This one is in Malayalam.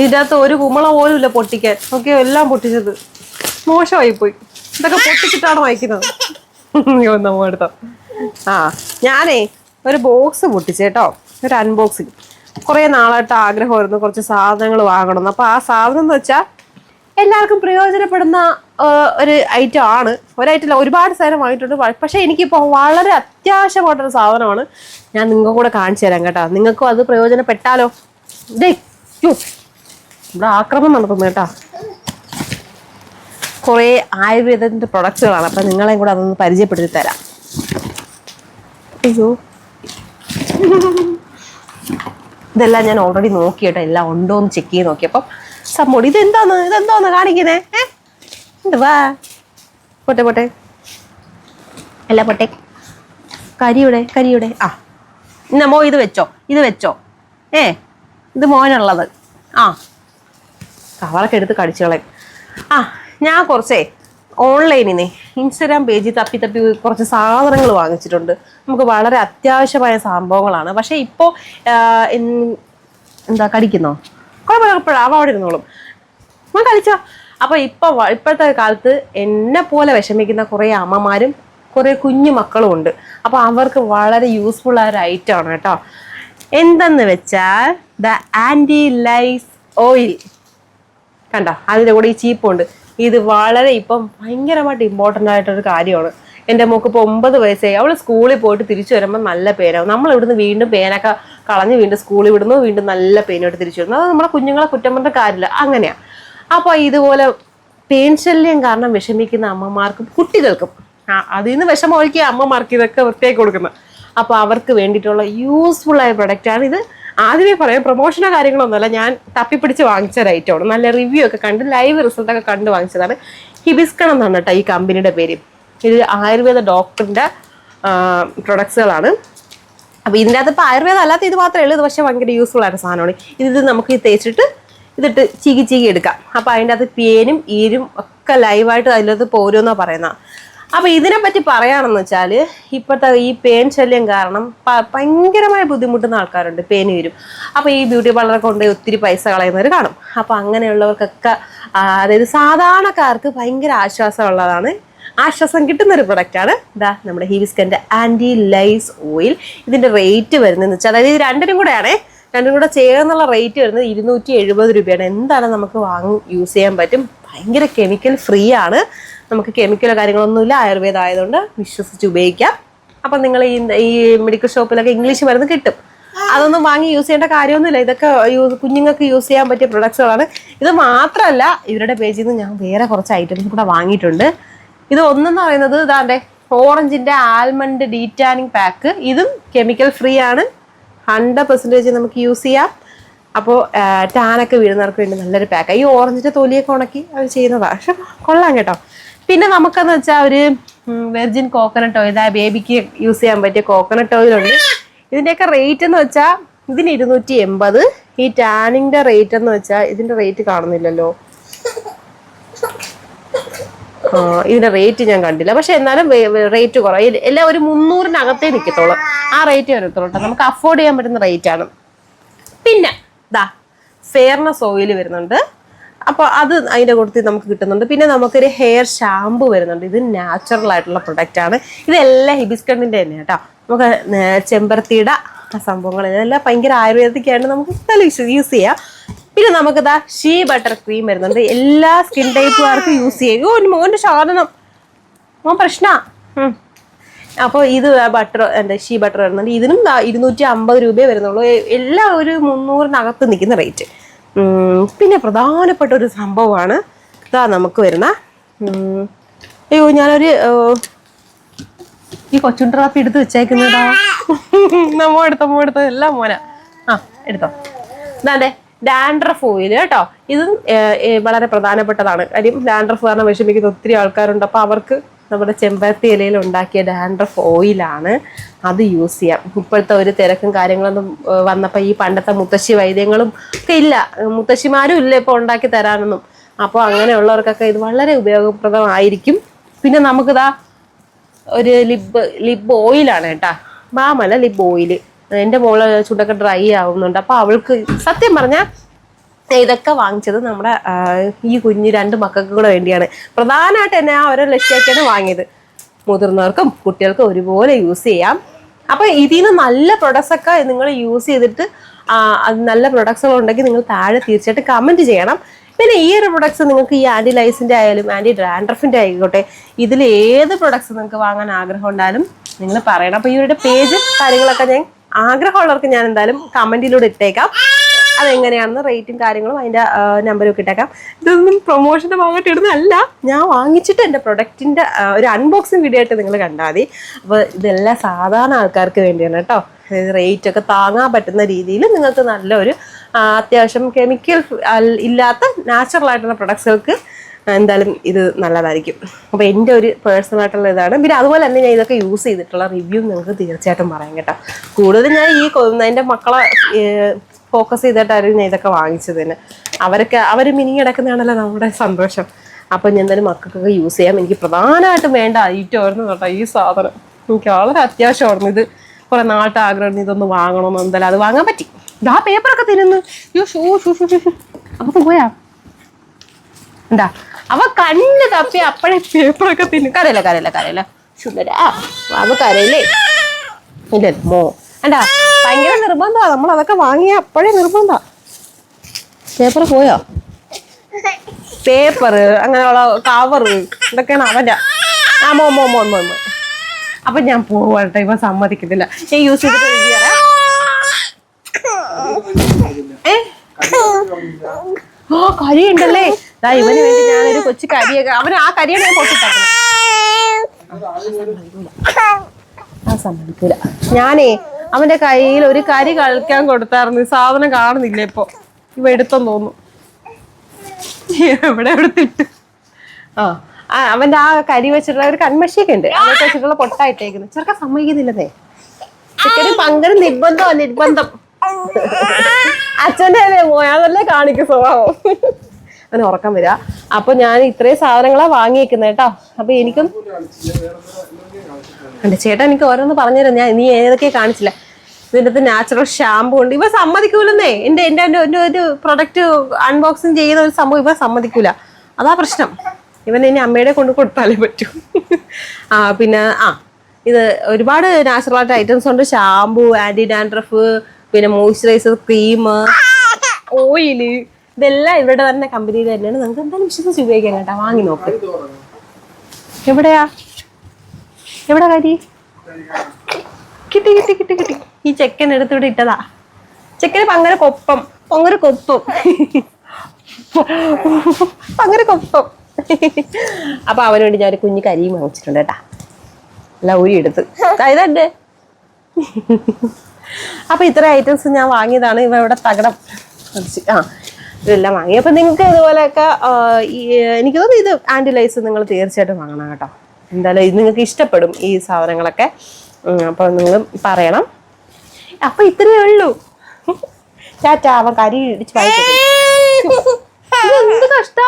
ഇതിന്റെ അകത്ത് ഒരു കുമള പോലും ഇല്ല പൊട്ടിക്കാൻ. ഓക്കെ എല്ലാം പൊട്ടിച്ചത്. മോശമായി പോയി ഇതൊക്കെ പൊട്ടിച്ചിട്ടാണ് വായിക്കുന്നത്. അയ്യോ നമ്മ എടുത്തോ. ആ ഞാനേ ഒരു ബോക്സ് പൊട്ടിച്ചേട്ടോ ഒരു അൺബോക്സിങ് കുറേ നാളായിട്ട് ആഗ്രഹമായിരുന്നു കുറച്ച് സാധനങ്ങൾ വാങ്ങണം. അപ്പോൾ ആ സാധനം എന്ന് വെച്ചാൽ എല്ലാവർക്കും പ്രയോജനപ്പെടുന്ന ഒരു ഐറ്റം ആണ്. ഒരു ഐറ്റം ഒരുപാട് സാധനം വാങ്ങിയിട്ടുണ്ട്. പക്ഷെ എനിക്കിപ്പോൾ വളരെ അത്യാവശ്യമായിട്ടൊരു സാധനമാണ് ഞാൻ നിങ്ങൾക്ക് കൂടെ കാണിച്ചു തരാം കേട്ടോ. നിങ്ങൾക്കും അത് പ്രയോജനപ്പെട്ടാലോ? യ്യോ, ഇവിടെ ആക്രമണം നടത്തുന്നു കേട്ടോ. കുറേ ആയുർവേദത്തിന്റെ പ്രൊഡക്റ്റുകളാണ്. അപ്പം നിങ്ങളെയും കൂടെ അതൊന്ന് പരിചയപ്പെടുത്തി തരാം. അയ്യോ. ഇതെല്ലാം ഞാൻ ഓൾറെഡി നോക്കി കേട്ടോ. എല്ലാം ഉണ്ടോ എന്ന് ചെക്ക് ചെയ്ത് നോക്കിയപ്പം സംഭവം ഇതെന്താന്ന്? ഇതെന്തോന്ന് കാണിക്കുന്നേ? ഏ? എന്തുവാ പോട്ടെ പോട്ടെ. അല്ല പോട്ടെ. കരിയുടെ കരിയുടെ. ആ. ഇന്നമ്മോ ഇത് വെച്ചോ. ഇത് വെച്ചോ. ഏ? ഇത് മോനുള്ളത്. ആ. കവറൊക്കെ എടുത്ത് കടിച്ചു ആ ഞാൻ കുറച്ചേ ഓൺലൈനിൽ നിന്ന് ഇൻസ്റ്റാഗ്രാം പേജിൽ തപ്പി തപ്പി കുറച്ച് സാധനങ്ങൾ വാങ്ങിച്ചിട്ടുണ്ട്. നമുക്ക് വളരെ അത്യാവശ്യമായ സംഭവങ്ങളാണ്. പക്ഷേ ഇപ്പോൾ എന്താ കടിക്കുന്നോ? കുഴപ്പമില്ല കുഴപ്പമില്ല അവ അവിടെ ഇരുന്നോളും. ഞാൻ കളിച്ചോ അപ്പൊ ഇപ്പൊ ഇപ്പോഴത്തെ കാലത്ത് എന്നെ പോലെ വിഷമിക്കുന്ന കുറേ അമ്മമാരും കുറേ കുഞ്ഞു മക്കളും ഉണ്ട്. അപ്പോൾ അവർക്ക് വളരെ യൂസ്ഫുൾ ആയ ഒരു ഐറ്റം ആണ് കേട്ടോ. എന്തെന്ന് വെച്ചാൽ ദ ആന്റി ലൈസ് ഓയിൽ കണ്ടോ? അതിന്റെ കൂടെ ഈ ചീപ്പുണ്ട്. ഇത് വളരെ ഇപ്പം ഭയങ്കരമായിട്ട് ഇമ്പോർട്ടന്റ് ആയിട്ടൊരു കാര്യമാണ്. എന്റെ മോക്ക് ഇപ്പോൾ ഒമ്പത് വയസ്സായി. അവൾ സ്കൂളിൽ പോയിട്ട് തിരിച്ചു വരുമ്പോൾ നല്ല പേരാവും നമ്മൾ ഇവിടുന്ന് വീണ്ടും പേനൊക്കെ കളഞ്ഞ് വീണ്ടും സ്കൂളിൽ വിടുന്നു വീണ്ടും നല്ല പേനായിട്ട് തിരിച്ചു വരുന്നു. അത് നമ്മുടെ കുഞ്ഞുങ്ങളെ കുറ്റം പറഞ്ഞ കാര്യമില്ല. അങ്ങനെയാണ് അപ്പോൾ ഇതുപോലെ പേൻ ശല്യം കാരണം വിഷമിക്കുന്ന അമ്മമാർക്കും കുട്ടികൾക്കും അതിൽ നിന്ന് വിഷമം അമ്മമാർക്ക് ഇതൊക്കെ വൃത്തിയാക്കി കൊടുക്കുന്നത്. അപ്പോൾ അവർക്ക് വേണ്ടിയിട്ടുള്ള യൂസ്ഫുൾ ആയ പ്രൊഡക്റ്റ് ആണ് ഇത്. ആദ്യമേ പറയാം പ്രൊമോഷനോ കാര്യങ്ങളൊന്നുമല്ല. ഞാൻ തപ്പിപ്പിടിച്ച് വാങ്ങിച്ച ഒരു ഐറ്റമാണ് നല്ല റിവ്യൂ ഒക്കെ കണ്ട് ലൈവ് റിസൾട്ട് ഒക്കെ കണ്ട് വാങ്ങിച്ചതാണ്. ഹിബിസ്കൺ എന്നാണ് കേട്ടോ ഈ കമ്പനിയുടെ പേര്. ഇത് ആയുർവേദ ഡോക്ടറിന്റെ പ്രൊഡക്ട്സുകളാണ് അപ്പോൾ ഇതിന്റെ അകത്ത് ഇപ്പോൾ ആയുർവേദം അല്ലാത്ത ഇത് മാത്രമേ ഉള്ളൂ. ഇത് പക്ഷേ ഭയങ്കര യൂസ്ഫുൾ ആയിട്ട് സാധനമാണ്. ഇത് നമുക്ക് തേച്ചിട്ട് ഇതിട്ട് ചീകി ചീകി എടുക്കാം. അപ്പോൾ അതിന്റെ അകത്ത് പേനും ഈരും ഒക്കെ ലൈവായിട്ട് അതിനകത്ത് പോരുമെന്നാണ് പറയുന്നത് അപ്പോൾ ഇതിനെപ്പറ്റി പറയുകയാണെന്ന് വെച്ചാൽ ഇപ്പോഴത്തെ ഈ പേൻ ശല്യം കാരണം ഭയങ്കരമായ ബുദ്ധിമുട്ടുന്ന ആൾക്കാരുണ്ട് പേന് വരും. അപ്പോൾ ഈ ബ്യൂട്ടി പാർലർ കൊണ്ട് ഒത്തിരി പൈസ കളയുന്നവർ കാണും. അപ്പോൾ അങ്ങനെയുള്ളവർക്കൊക്കെ അതായത് സാധാരണക്കാർക്ക് ഭയങ്കര ആശ്വാസമുള്ളതാണ്. ആശ്വാസം കിട്ടുന്ന ഒരു പ്രൊഡക്റ്റാണ് ഇതാ നമ്മുടെ ഹീവിസ്കന്റെ ആന്റി ലൈസ് ഓയിൽ. ഇതിന്റെ റേറ്റ് വരുന്നതെന്ന് വെച്ചാൽ അതായത് ഇത് രണ്ടിനും കൂടെയാണേ. രണ്ടും കൂടെ ചേർന്നുള്ള റേറ്റ് വരുന്നത് ഇരുന്നൂറ്റി എഴുപത് രൂപയാണ്. എന്താണ് നമുക്ക് വാങ്ങി യൂസ് ചെയ്യാൻ പറ്റും? ഭയങ്കര കെമിക്കൽ ഫ്രീ ആണ്. നമുക്ക് കെമിക്കലോ കാര്യങ്ങളൊന്നുമില്ല ആയുർവേദ ആയതുകൊണ്ട് വിശ്വസിച്ച് ഉപയോഗിക്കാം. അപ്പം നിങ്ങൾ ഈ ഈ മെഡിക്കൽ ഷോപ്പിലൊക്കെ ഇംഗ്ലീഷ് മരുന്ന് കിട്ടും. അതൊന്നും വാങ്ങി യൂസ് ചെയ്യേണ്ട കാര്യമൊന്നുമില്ല. ഇതൊക്കെ യൂസ് കുഞ്ഞുങ്ങൾക്ക് യൂസ് ചെയ്യാൻ പറ്റിയ പ്രൊഡക്ട്സുകളാണ് ഇത് മാത്രമല്ല ഇവരുടെ പേജിൽ നിന്ന് ഞാൻ വേറെ കുറച്ച് ഐറ്റംസ് കൂടെ വാങ്ങിയിട്ടുണ്ട്. ഇത് ഒന്നെന്ന് പറയുന്നത് ഇതാണ്ടെ ഓറഞ്ചിന്റെ ആൽമണ്ട് ഡീറ്റാനിങ് പാക്ക്. ഇതും കെമിക്കൽ ഫ്രീ ആണ്. ഹൺഡ്രഡ് പെർസെന്റേജ് നമുക്ക് യൂസ് ചെയ്യാം. അപ്പോൾ ടാനൊക്കെ വീഴുന്നവർക്ക് വേണ്ടി നല്ലൊരു പാക്ക് ഈ ഓറഞ്ചിന്റെ തൊലിയൊക്കെ ഉണക്കി അവർ ചെയ്യുന്നതാണ് പക്ഷെ കൊള്ളാം കേട്ടോ. പിന്നെ നമുക്കെന്ന് വെച്ചാൽ ഒരു വെർജിൻ കോക്കനട്ട് ഓയിൽ ആ ബേബിക്ക് യൂസ് ചെയ്യാൻ പറ്റിയ കോക്കനട്ട് ഓയിലുണ്ട് ഇതിന്റെയൊക്കെ റേറ്റ് എന്ന് വെച്ചാൽ ഇതിന് ഇരുന്നൂറ്റി എൺപത്. ഈ ടാനിങ്ങിന്റെ റേറ്റ് എന്ന് വെച്ചാൽ ഇതിന്റെ റേറ്റ് കാണുന്നില്ലല്ലോ. ആ, ഇതിന്റെ റേറ്റ് ഞാൻ കണ്ടില്ല. പക്ഷെ എന്നാലും റേറ്റ് കുറവ്. എല്ലാം ഒരു മുന്നൂറിനകത്തേ നിൽക്കത്തുള്ളൂ ആ റേറ്റ് വരത്തുള്ളൂ കേട്ടോ. നമുക്ക് അഫോർഡ് ചെയ്യാൻ പറ്റുന്ന റേറ്റ് ആണ്. പിന്നെ ദാ ഫെയർനെസ് ഓയിൽ വരുന്നുണ്ട്. അപ്പോൾ അത് അതിന്റെ കൂട്ടത്തിൽ നമുക്ക് കിട്ടുന്നുണ്ട്. പിന്നെ നമുക്കൊരു ഹെയർ ഷാമ്പു വരുന്നുണ്ട്. ഇത് നാച്ചുറൽ ആയിട്ടുള്ള പ്രൊഡക്റ്റ് ആണ്. ഇതെല്ലാം ഹിബിസ്കണ്ടിന്റെ തന്നെ കേട്ടോ. നമുക്ക് ചെമ്പരത്തിയുടെ സംഭവങ്ങൾ ഇതെല്ലാം ഭയങ്കര ആയുർവേദിക്കായിട്ട് നമുക്ക് നല്ല യൂസ് ചെയ്യാം. പിന്നെ നമുക്ക് ദാ ഷീ ബട്ടർ ക്രീം വരുന്നുണ്ട്. എല്ലാ സ്കിൻ ടൈപ്പുകാർക്കും യൂസ് ചെയ്യും. ഓ മോന്റെ സാധനം മോൻ പ്രശ്ന. അപ്പോൾ ഇത് ബട്ടർ എന്താ ഷീ ബട്ടർ വരുന്നുണ്ട്. ഇതിനും ഇരുന്നൂറ്റി അമ്പത് രൂപയെ വരുന്നുള്ളൂ. എല്ലാം ഒരു മുന്നൂറിനകത്ത് നിൽക്കുന്ന റേറ്റ് പിന്നെ പ്രധാനപ്പെട്ട ഒരു സംഭവമാണ് ഇതാ നമുക്ക് വരുന്ന അയ്യോ ഞാനൊരു ഈ ഈ കൊച്ചുണ്ട്രാപ്പി എടുത്ത് വെച്ചേക്കുന്നതാ. നമ്മ എടുത്തോ നമ്മ എടുത്തോ എല്ലാം മോന. ആ എടുത്തോ. ഇതാണ്ടേ ഡാൻഡ്രഫ് ഓയിൽ കേട്ടോ ഇതും വളരെ പ്രധാനപ്പെട്ടതാണ്. കാര്യം ഡാൻഡ്രഫ് കാരണം വിഷമിക്കുന്ന ഒത്തിരി ആൾക്കാരുണ്ട് അപ്പോൾ അവർക്ക് നമ്മുടെ ചെമ്പരത്തി ഇലയിൽ ഉണ്ടാക്കിയ ഡാൻഡ്രഫ് ഓയിലാണ് അത് യൂസ് ചെയ്യാം. ഇപ്പോഴത്തെ ഒരു തിരക്കും കാര്യങ്ങളൊന്നും വന്നപ്പോൾ ഈ പണ്ടത്തെ മുത്തശ്ശി വൈദ്യങ്ങളും ഒക്കെ ഇല്ല. മുത്തശ്ശിമാരും ഇല്ല ഇപ്പോൾ ഉണ്ടാക്കി തരാനൊന്നും. അപ്പോൾ അങ്ങനെയുള്ളവർക്കൊക്കെ ഇത് വളരെ ഉപയോഗപ്രദമായിരിക്കും. പിന്നെ നമുക്കിതാ ഒരു ലിബ് ലിബ് ഓയിലാണ് കേട്ടാ. മാമല ലിബ് ഓയിൽ എന്റെ മോൾ ചുണ്ടൊക്കെ ഡ്രൈ ആവുന്നുണ്ട്. അപ്പോൾ അവൾക്ക് സത്യം പറഞ്ഞാൽ ഇതൊക്കെ വാങ്ങിച്ചത് നമ്മുടെ ഈ കുഞ്ഞ് രണ്ട് മക്കൾക്ക് കൂടെ വേണ്ടിയാണ്. പ്രധാനമായിട്ട് എന്നെ ആ ഓരോ ലക്ഷ്യമൊക്കെയാണ് വാങ്ങിയത്. മുതിർന്നവർക്കും കുട്ടികൾക്കും ഒരുപോലെ യൂസ് ചെയ്യാം. അപ്പൊ ഇതിൽ നിന്ന് നല്ല പ്രൊഡക്ട്സ് ഒക്കെ നിങ്ങൾ യൂസ് ചെയ്തിട്ട് അത് നല്ല പ്രൊഡക്ട്സുകൾ ഉണ്ടെങ്കിൽ നിങ്ങൾ താഴെ തീർച്ചയായിട്ടും കമന്റ് ചെയ്യണം. പിന്നെ ഈ ഒരു പ്രൊഡക്ട്സ് നിങ്ങൾക്ക് ഈ ആന്റി ലൈസിന്റെ ആയാലും ആന്റി ഡ്രാൻഡ്രഫിന്റെ ആയിക്കോട്ടെ ഇതിൽ ഏത് പ്രൊഡക്ട്സ് നിങ്ങൾക്ക് വാങ്ങാൻ ആഗ്രഹം ഉണ്ടായാലും നിങ്ങൾ പറയണം. അപ്പൊ ഇവരുടെ പേജ് കാര്യങ്ങളൊക്കെ ഞാൻ ആഗ്രഹമുള്ളവർക്ക് ഞാൻ എന്തായാലും കമന്റിലൂടെ ഇട്ടേക്കാം. അതെങ്ങനെയാണെന്ന് റേറ്റും കാര്യങ്ങളും അതിന്റെ നമ്പരും ഒക്കെ ഇട്ടേക്കാം. ഇതൊന്നും പ്രൊമോഷന്റെ ഭാഗമായിട്ട് ഇടുന്നതല്ല. ഞാൻ വാങ്ങിച്ചിട്ട് എന്റെ പ്രൊഡക്റ്റിന്റെ ഒരു അൺബോക്സിങ് വീഡിയോ ആയിട്ട് നിങ്ങൾ കണ്ടാൽ മതി. അപ്പോൾ ഇതെല്ലാം സാധാരണ ആൾക്കാർക്ക് വേണ്ടിയാണ് കേട്ടോ. റേറ്റ് ഒക്കെ താങ്ങാൻ പറ്റുന്ന രീതിയിൽ നിങ്ങൾക്ക് നല്ലൊരു അത്യാവശ്യം കെമിക്കൽ ഇല്ലാത്ത നാച്ചുറൽ ആയിട്ടുള്ള പ്രൊഡക്ട്സുകൾക്ക് എന്തായാലും ഇത് നല്ലതായിരിക്കും. അപ്പോൾ എന്റെ ഒരു പേഴ്സണൽ ആയിട്ടുള്ള ഇതാണ്. പിന്നെ അതുപോലെ തന്നെ ഞാൻ ഇതൊക്കെ യൂസ് ചെയ്തിട്ടുള്ള റിവ്യൂ നിങ്ങൾക്ക് തീർച്ചയായിട്ടും പറയാം കേട്ടോ. കൂടുതൽ ഞാൻ ഈ എന്റെ മക്കളെ ഫോക്കസ് ചെയ്തിട്ടായിരുന്നു ഞാൻ ഇതൊക്കെ വാങ്ങിച്ചത് തന്നെ അവരൊക്കെ അവർ മിനി കിടക്കുന്നതാണല്ലോ നമ്മുടെ സന്തോഷം. അപ്പം ഞാൻ എന്തായാലും മക്കൾക്കൊക്കെ യൂസ് ചെയ്യാം. എനിക്ക് പ്രധാനമായിട്ടും വേണ്ട ഐറ്റം ആയിരുന്നു കേട്ടോ ഈ സാധനം. എനിക്ക് വളരെ അത്യാവശ്യമായിരുന്നു ഇത്. കുറെ നാളത്തെ ആഗ്രഹം ഇതൊന്ന് വാങ്ങണമെന്ന് എന്തായാലും അത് വാങ്ങാൻ പറ്റി. ഇതാ പേപ്പറൊക്കെ തിരുന്ന്. യോ ഷൂ ഷൂ ഷൂ പോയാ എന്താ? അവ കണ്ണ് തപ്പി അപ്പഴേ പേപ്പറൊക്കെ തിന്നു. കരയില്ല കരയില്ല കരയില്ല. ശുദ്ധരാ അവ കരയില്ലേ? ഇല്ല മോ. എന്താ? ഭയങ്കര നിർബന്ധമാ. നമ്മൾ അതൊക്കെ വാങ്ങിയ അപ്പോഴേ നിർബന്ധ പേപ്പർ പോയോ? പേപ്പർ അങ്ങനെയുള്ള കവർ ഇതൊക്കെയാണ് അവന്റെ. ആ മോ മോ മോ മോ അപ്പൊ ഞാൻ പോവാട്ടെ ഇപ്പൊ സമ്മതിക്കത്തില്ല. ഞാൻ യൂസ് ചെയ്തിട്ട്. ഏ? കരി ഉണ്ടല്ലേ ദാ ഇവന് വേണ്ടി ഞാനൊരു കൊച്ചു കരിയൊക്കെ അവന് ആ കരിയാണ് ഞാൻ പൊട്ടിട്ടാക്കുന്നത് ആ സമ്മതിക്കൂല. ഞാനേ അവന്റെ കയ്യിൽ ഒരു കരി കളിക്കാൻ കൊടുത്തായിരുന്നു. സാധനം കാണുന്നില്ല ഇപ്പൊ. ഇവ എടുത്തെന്ന് തോന്നുന്നു. എവിടെ എടുത്തിട്ട് ആ അവന്റെ ആ കരി വെച്ചിട്ടുള്ള ഒരു കൺമഷിയൊക്കെ ഉണ്ട്. അതൊക്കെ വെച്ചിട്ടുള്ള പൊട്ടായിട്ടേക്കുന്നു ചെറുക്കാൻ സമ്മതിക്കുന്നില്ലതേ ചിക്കന് പങ്കരം നിർബന്ധമാ നിർബന്ധം. അച്ഛന്റെ അല്ലേ മോയാതല്ലേ കാണിക്കും സ്വഭാവം. അവന് ഉറക്കം വരിക അപ്പൊ ഞാൻ ഇത്രയും സാധനങ്ങളാ വാങ്ങിയേക്കുന്നത് കേട്ടോ. അപ്പൊ എനിക്കും എന്റെ ചേട്ടൻ എനിക്ക് ഓരോന്ന് പറഞ്ഞുതരാം. ഞാൻ നീ ഏതൊക്കെ കാണിച്ചില്ല? ഇതിന്റെ നാച്ചുറൽ ഷാമ്പു ഉണ്ട്. ഇവ സമ്മതിക്കൂലെന്നേ. എന്റെ എന്റെ എന്റെ എന്റെ ഒരു പ്രൊഡക്റ്റ് അൺബോക്സിങ് ചെയ്യുന്ന ഒരു സംഭവം ഇവ സമ്മതിക്കൂല. അതാ പ്രശ്നം. ഇവൻ ഇനി അമ്മയുടെ കൊണ്ട് കൊടുത്താലേ പറ്റൂ. ആ പിന്നെ ആ ഇത് ഒരുപാട് നാച്ചുറൽ ആയിട്ട് ഐറ്റംസ് ഉണ്ട്. ഷാമ്പു ആന്റി ഡാൻഡ്രഫ് പിന്നെ മോയ്സ്ചറൈസർ ക്രീം ഓയിൽ ഇതെല്ലാം ഇവരുടെ തന്നെ കമ്പനിയിൽ തന്നെയാണ്. നിങ്ങൾക്ക് എന്തായാലും വിശ്വസിച്ച് ഉപയോഗിക്കാൻ കേട്ടോ. വാങ്ങി നോക്ക്. എവിടെയാ? എവിടെ കാരി കിട്ടി കിട്ടി കിട്ടി കിട്ടി. ഈ ചെക്കൻ എടുത്തിവിടെ ഇട്ടതാ. ചെക്കന് പങ്കര കൊപ്പം. പങ്കര കൊപ്പം പങ്കര കൊപ്പം അപ്പൊ അവന് വേണ്ടി ഞാൻ ഒരു കുഞ്ഞു കരിയും വാങ്ങിച്ചിട്ടുണ്ട് കേട്ടാ. അല്ല ഊരി എടുത്ത്. ഇതന്നെ അപ്പൊ ഇത്ര ഐറ്റംസ് ഞാൻ വാങ്ങിയതാണ്. ഇവ ഇവിടെ തകടം. ആ ഇതെല്ലാം വാങ്ങി. അപ്പൊ നിങ്ങൾക്ക് ഇതുപോലെയൊക്കെ എനിക്ക് തോന്നുന്നു ഇത് ആന്റിലൈസ് നിങ്ങൾ തീർച്ചയായിട്ടും വാങ്ങണം കേട്ടോ. എന്തായാലും ഇത് നിങ്ങൾക്ക് ഇഷ്ടപ്പെടും ഈ സാധനങ്ങളൊക്കെ. അപ്പോൾ അപ്പൊ നിങ്ങൾ പറയണം. അപ്പൊ ഇത്രയേ ഉള്ളൂ. ചാറ്റാ അവൻ കരി ഇടിച്ച് വായിച്ചു എന്ത് കഷ്ടാ?